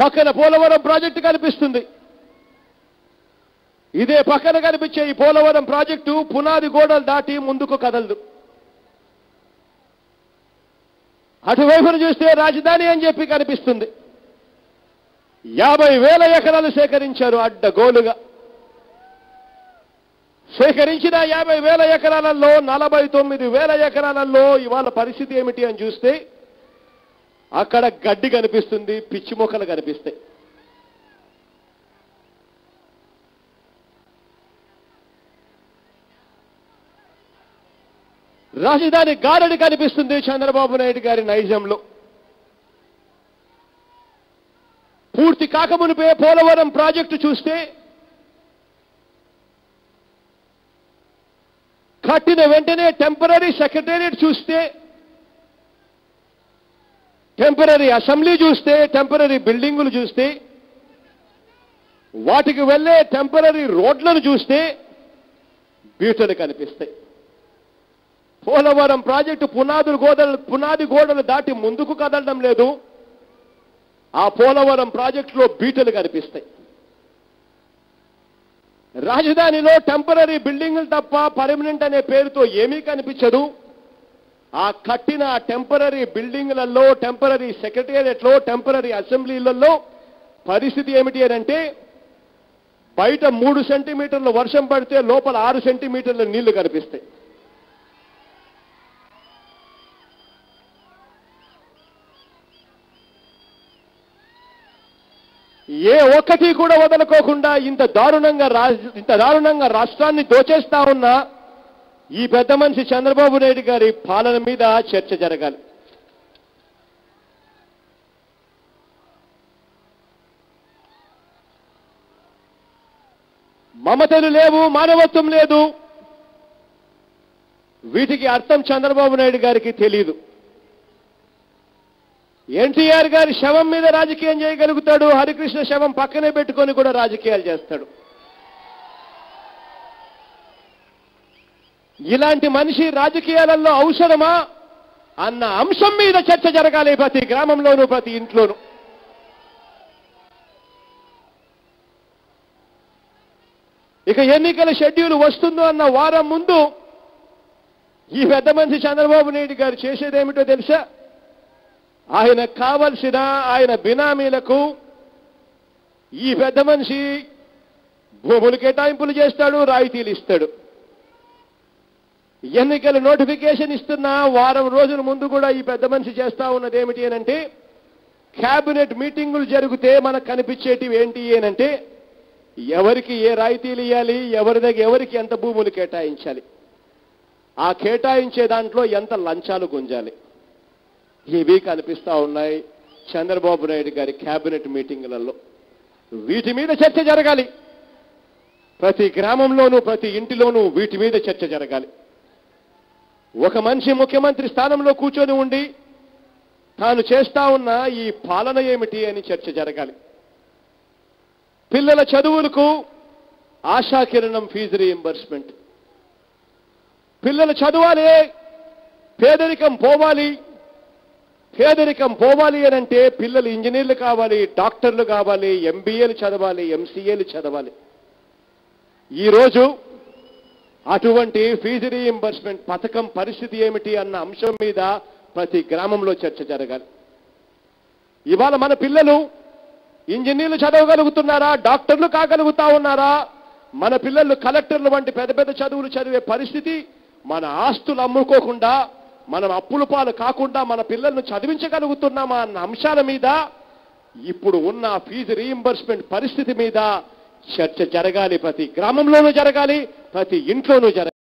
పక్కన పోలవరం ప్రాజెక్టు కనిపిస్తుంది. ఇదే పక్కన కనిపించే ఈ పోలవరం ప్రాజెక్టు పునాది గోడలు దాటి ముందుకు కదలదు. అటువైపున చూస్తే రాజధాని అని చెప్పి కనిపిస్తుంది. యాభై వేల ఎకరాలు సేకరించారు అడ్డగోలుగా సేకరించిన యాభై వేల ఎకరాలలో నలభై తొమ్మిది వేల ఎకరాలలో ఇవాళ పరిస్థితి ఏమిటి అని చూస్తే అక్కడ గడ్డి కనిపిస్తుంది పిచ్చి మొక్కలు కనిపిస్తాయి. రాజధాని గారడి కనిపిస్తుంది చంద్రబాబు నాయుడు గారి నైజంలో. పూర్తి కాకమునిపే పోలవరం ప్రాజెక్టు చూస్తే కట్టిన వెంటనే టెంపరీ సెక్రటేరియట్ చూస్తే టెంపరీ అసెంబ్లీ చూస్తే టెంపరీ బిల్డింగులు చూస్తే వాటికి వెళ్ళే టెంపరీ రోడ్లను చూస్తే బీటలు కనిపిస్తాయి. పోలవరం ప్రాజెక్టు పునాదులు గోడలు పునాది గోడలు దాటి ముందుకు కదలడం లేదు. ఆ పోలవరం ప్రాజెక్టులో బీటలు కనిపిస్తాయి. రాజధానిలో టెంపరీ బిల్డింగులు తప్ప పర్మనెంట్ అనే పేరుతో ఏమీ కనిపించదు. ఆ కట్టిన టెంపరీ బిల్డింగ్లలో టెంపరీ సెక్రటేరియట్లో టెంపరీ అసెంబ్లీలలో పరిస్థితి ఏమిటి అని అంటే బయట మూడు సెంటీమీటర్లు వర్షం పడితే లోపల ఆరు సెంటీమీటర్ల నీళ్ళు కనిపిస్తాయి. ఏ ఒక్కటి కూడా వదలుకోకుండా ఇంత దారుణంగా ఇంత దారుణంగా రాష్ట్రాన్ని దోచేస్తా ఉన్న ఈ పెద్ద మనిషి చంద్రబాబు నాయుడు గారి పాలన మీద చర్చ జరగాలి. మమతలు లేవు మానవత్వం లేదు. వీటికి అర్థం చంద్రబాబు నాయుడు గారికి తెలియదు ఎన్టీఆర్ గారి శవం మీద రాజకీయం చేయగలుగుతాడు హరికృష్ణ శవం పక్కనే పెట్టుకొని కూడా రాజకీయాలు చేస్తాడు. ఇలాంటి మనిషి రాజకీయాలలో అవసరమా అన్న అంశం మీద చర్చ జరగాలి ప్రతి గ్రామంలోనూ ప్రతి ఇంట్లోనూ. ఇక ఎన్నికల షెడ్యూల్ వస్తుందో అన్న వారం ముందు ఈ పెద్ద మనిషి చంద్రబాబు నాయుడు గారు చేసేదేమిటో తెలుసా? ఆయన కావలసిన ఆయన బినామీలకు ఈ పెద్ద మనిషి భూములు కేటాయింపులు చేస్తాడు రాయితీలు ఇస్తాడు. ఎన్నికల నోటిఫికేషన్ ఇస్తున్న వారం రోజుల ముందు కూడా ఈ పెద్ద మనిషి చేస్తా ఉన్నది ఏమిటి అనంటే క్యాబినెట్ మీటింగులు జరిగితే మనకు కనిపించేటివి ఏంటి అనంటే ఎవరికి ఏ రాయితీలు ఇవ్వాలి ఎవరి దగ్గర ఎవరికి ఎంత భూములు కేటాయించాలి ఆ కేటాయించే దాంట్లో ఎంత లంచాలు గుంజాలి. ఇవి కనిపిస్తూ ఉన్నాయి చంద్రబాబు నాయుడు గారి క్యాబినెట్ మీటింగులలో. వీటి మీద చర్చ జరగాలి. ప్రతి గ్రామంలోనూ ప్రతి ఇంటిలోనూ వీటి మీద చర్చ జరగాలి. ఒక మనిషి ముఖ్యమంత్రి స్థానంలో కూర్చొని ఉండి తాను చేస్తా ఉన్న ఈ పాలన ఏమిటి అని చర్చ జరగాలి. పిల్లల చదువులకు ఆశాకిరణం ఫీజు రీఎంబర్స్మెంట్ పిల్లలు చదవాలి పేదరికం పోవాలి. పేదరికం పోవాలి అని అంటే పిల్లలు ఇంజనీర్లు కావాలి డాక్టర్లు కావాలి ఎంబీఏలు చదవాలి ఎంసీఏలు చదవాలి. ఈరోజు అటువంటి ఫీజు రీయింబర్స్మెంట్ పథకం పరిస్థితి ఏమిటి అన్న అంశం మీద ప్రతి గ్రామంలో చర్చ జరగాలి. ఇవాళ మన పిల్లలు ఇంజనీర్లు చదవగలుగుతున్నారా డాక్టర్లు కాగలుగుతా ఉన్నారా? మన పిల్లలు కలెక్టర్లు వంటి పెద్ద పెద్ద చదువులు చదివే పరిస్థితి మన ఆస్తులు అమ్ముకోకుండా మనం అప్పుల పాలు కాకుండా మన పిల్లలను చదివించగలుగుతున్నామా అన్న అంశాల మీద ఇప్పుడు ఉన్న ఫీజు రీయింబర్స్మెంట్ పరిస్థితి మీద చర్చ జరగాలి ప్రతి గ్రామంలోనూ జరగాలి ప్రతి ఇంట్లోనూ జరగాలి.